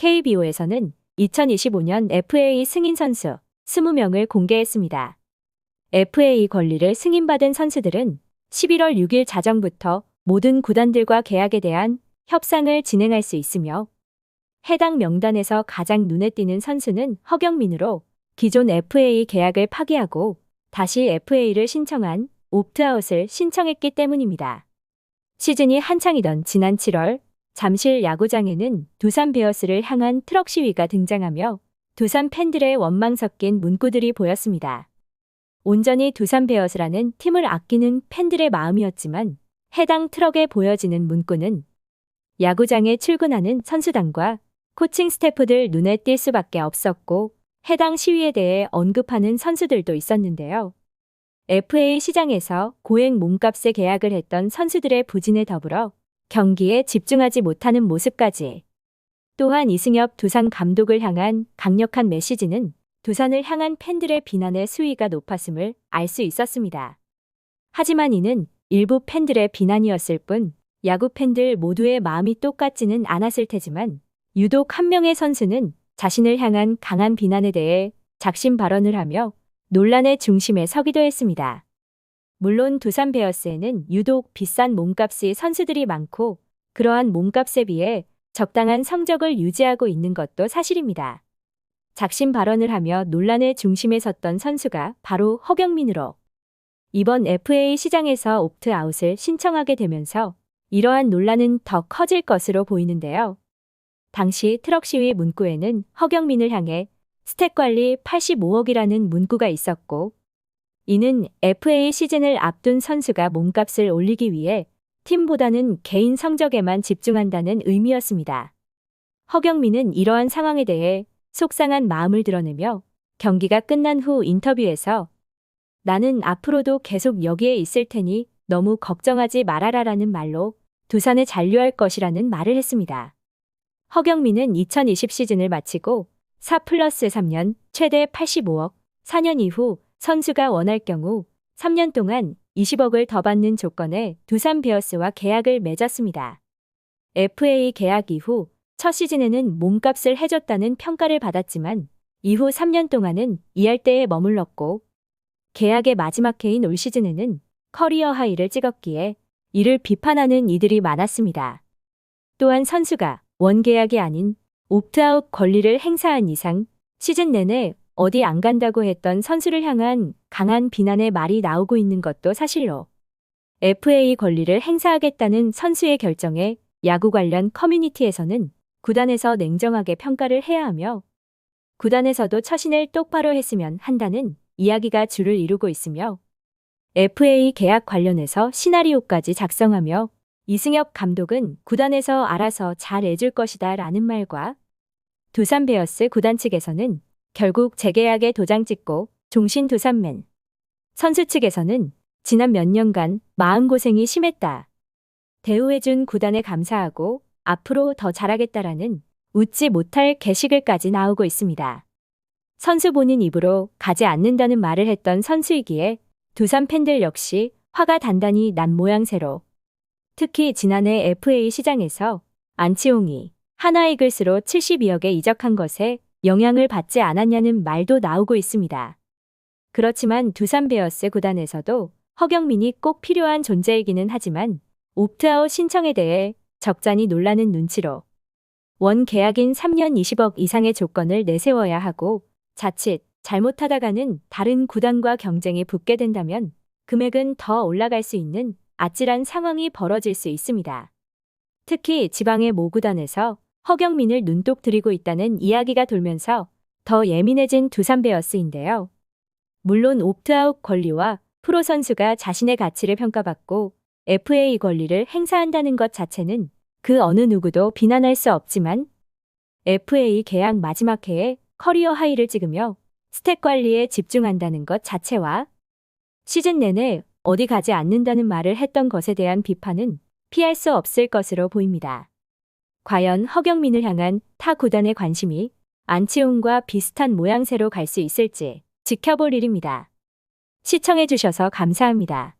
KBO에서는 2025년 FA 승인 선수 20명을 공개했습니다. FA 권리를 승인받은 선수들은 11월 6일 자정부터 모든 구단들과 계약에 대한 협상을 진행할 수 있으며 해당 명단에서 가장 눈에 띄는 선수는 허경민으로 기존 FA 계약을 파기하고 다시 FA를 신청한 옵트아웃을 신청했기 때문입니다. 시즌이 한창이던 지난 7월 잠실 야구장에는 두산 베어스를 향한 트럭 시위가 등장하며 두산 팬들의 원망 섞인 문구들이 보였습니다. 온전히 두산 베어스라는 팀을 아끼는 팬들의 마음이었지만 해당 트럭에 보여지는 문구는 야구장에 출근하는 선수단과 코칭 스태프들 눈에 띌 수밖에 없었고 해당 시위에 대해 언급하는 선수들도 있었는데요. FA 시장에서 고액 몸값에 계약을 했던 선수들의 부진에 더불어 경기에 집중하지 못하는 모습까지 또한 이승엽 두산 감독을 향한 강력한 메시지는 두산을 향한 팬들의 비난의 수위가 높았음을 알 수 있었습니다. 하지만 이는 일부 팬들의 비난이었을 뿐 야구 팬들 모두의 마음이 똑같지는 않았을 테지만 유독 한 명의 선수는 자신을 향한 강한 비난에 대해 작심 발언을 하며 논란의 중심에 서기도 했습니다. 물론 두산 베어스에는 유독 비싼 몸값의 선수들이 많고 그러한 몸값에 비해 적당한 성적을 유지하고 있는 것도 사실입니다. 작심 발언을 하며 논란의 중심에 섰던 선수가 바로 허경민으로 이번 FA 시장에서 옵트아웃을 신청하게 되면서 이러한 논란은 더 커질 것으로 보이는데요. 당시 트럭 시위 문구에는 허경민을 향해 스택 관리 85억이라는 문구가 있었고 이는 FA 시즌을 앞둔 선수가 몸값을 올리기 위해 팀보다는 개인 성적에만 집중한다는 의미였습니다. 허경민은 이러한 상황에 대해 속상한 마음을 드러내며 경기가 끝난 후 인터뷰에서 나는 앞으로도 계속 여기에 있을 테니 너무 걱정하지 말아라라는 말로 두산에 잔류할 것이라는 말을 했습니다. 허경민은 2020 시즌을 마치고 4 플러스 3년 최대 85억, 4년 이후 선수가 원할 경우 3년 동안 20억을 더 받는 조건에 두산 베어스와 계약을 맺었습니다. FA 계약 이후 첫 시즌에는 몸값을 해줬다는 평가를 받았지만 이후 3년 동안은 이할 때에 머물렀고 계약의 마지막 해인 올 시즌에는 커리어 하이를 찍었기에 이를 비판하는 이들이 많았습니다. 또한 선수가 원계약이 아닌 옵트아웃 권리를 행사한 이상 시즌 내내 어디 안 간다고 했던 선수를 향한 강한 비난의 말이 나오고 있는 것도 사실로 FA 권리를 행사하겠다는 선수의 결정에 야구 관련 커뮤니티에서는 구단에서 냉정하게 평가를 해야 하며 구단에서도 처신을 똑바로 했으면 한다는 이야기가 줄을 이루고 있으며 FA 계약 관련해서 시나리오까지 작성하며 이승엽 감독은 구단에서 알아서 잘 해줄 것이다 라는 말과 두산 베어스 구단 측에서는 결국 재계약에 도장 찍고 종신 두산맨. 선수 측에서는 지난 몇 년간 마음고생이 심했다. 대우해준 구단에 감사하고 앞으로 더 잘하겠다라는 웃지 못할 게시글까지 나오고 있습니다. 선수 본인 입으로 가지 않는다는 말을 했던 선수이기에 두산 팬들 역시 화가 단단히 난 모양새로 특히 지난해 FA 시장에서 안치홍이 하나이글스로 72억에 이적한 것에 영향을 받지 않았냐는 말도 나오고 있습니다. 그렇지만 두산 베어스 구단에서도 허경민이 꼭 필요한 존재이기는 하지만 옵트아웃 신청에 대해 적잖이 놀라는 눈치로 원 계약인 3년 20억 이상의 조건을 내세워야 하고 자칫 잘못하다가는 다른 구단과 경쟁이 붙게 된다면 금액은 더 올라갈 수 있는 아찔한 상황이 벌어질 수 있습니다. 특히 지방의 모 구단에서 허경민을 눈독 들이고 있다는 이야기가 돌면서 더 예민해진 두산 베어스인데요. 물론 옵트아웃 권리와 프로 선수가 자신의 가치를 평가받고 FA 권리를 행사한다는 것 자체는 그 어느 누구도 비난할 수 없지만 FA 계약 마지막 해에 커리어 하이를 찍으며 스택 관리에 집중한다는 것 자체와 시즌 내내 어디 가지 않는다는 말을 했던 것에 대한 비판은 피할 수 없을 것으로 보입니다. 과연 허경민을 향한 타 구단의 관심이 안치홍과 비슷한 모양새로 갈 수 있을지 지켜볼 일입니다. 시청해주셔서 감사합니다.